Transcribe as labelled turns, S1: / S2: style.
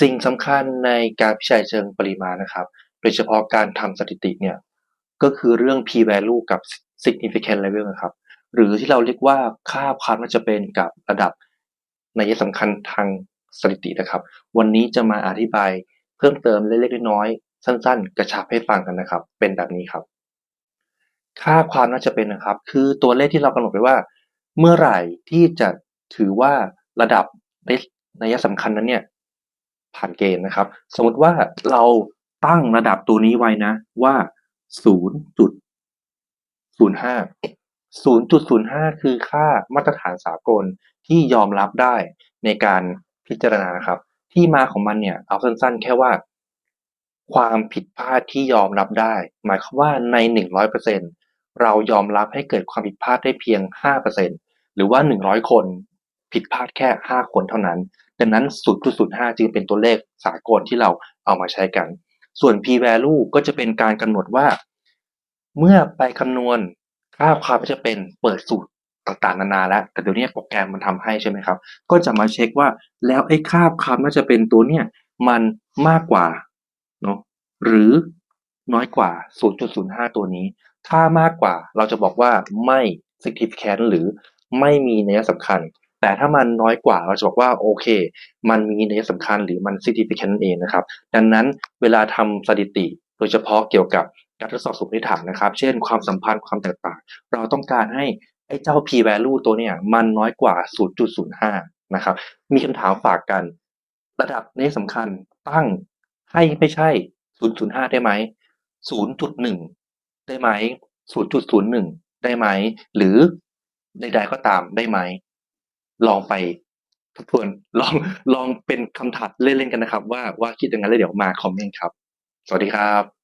S1: สิ่งสำคัญในการวิจัยเชิงปริมาณนะครับ โดยเฉพาะการทำสถิติเนี่ย ก็คือเรื่อง p value กับ significant level นะครับ หรือที่เราเรียกว่าค่าความน่าจะเป็นกับระดับในัยสำคัญทางสถิตินะครับ วันนี้จะมาอธิบายเพิ่มเติมเล็กๆน้อยๆสั้น ๆ กระชับให้ฟังกันนะครับ เป็นแบบนี้ครับ ค่าความน่าจะเป็นนะครับ คือตัวเลขที่เรากำหนดไว้ว่า เมื่อไหร่ที่จะถือว่าระดับในัยสำคัญนั้นเนี่ย ผ่านเกณฑ์นะครับ สมมติว่าเราตั้งระดับตัวนี้ไว้นะ ว่า0.05 0.05 คือค่ามาตรฐานสากลที่ยอมรับได้ในการพิจารณานะครับ ที่มาของมันเนี่ยเอาสั้นๆ แค่ว่า ความผิดพลาดที่ยอมรับได้ หมายความว่าใน 100%เรายอมรับให้เกิดความผิดพลาดได้เพียง 5%หรือว่า 100 คนผิดพลาดแค่ 5 คนเท่านั้น ดังนั้น 0.05 จึงเป็นตัวเลขสากลที่เราเอามาใช้กัน ส่วน p value ก็จะเป็นการกำหนดว่า เมื่อไปคำนวณค่าความจะเป็นเปิดสูตรต่างๆนานาแล้ว แต่เดี๋ยวนี้โปรแกรมมันทำให้ใช่ไหมครับ ก็จะมาเช็คว่าแล้วไอ้ค่าความน่าจะเป็นตัวเนี่ยมันมากกว่าเนาะหรือน้อยกว่า 0.05 ตัวนี้ ถ้ามากกว่าเราจะบอกว่าไม่ significant หรือไม่มีนัยสำคัญ แต่ถ้ามันน้อยกว่าเราจะบอกว่าโอเค มันมีนัยสำคัญหรือมัน significant นั่นเองนะครับ ดังนั้นเวลาทำสถิติโดยเฉพาะเกี่ยวกับการทดสอบสมมติฐานนะครับ เช่น ความสัมพันธ์ความแตกต่าง เราต้องการให้ไอ้เจ้า p value ตัวเนี่ยมันน้อยกว่า 0.05 นะครับ มีคำถามฝากกัน ระดับนี้สำคัญตั้งให้ไม่ใช่ 0.05 ได้ไหม 0.1 ได้ไหม 0.01 ได้ไหม หรือใดๆก็ตามได้ไหม ลองไปทบทวนลองลองเป็นคำถามเล่นๆกันนะครับ ว่าว่าคิดยังไงแล้วเดี๋ยวมาคอมเมนต์ครับ สวัสดีครับ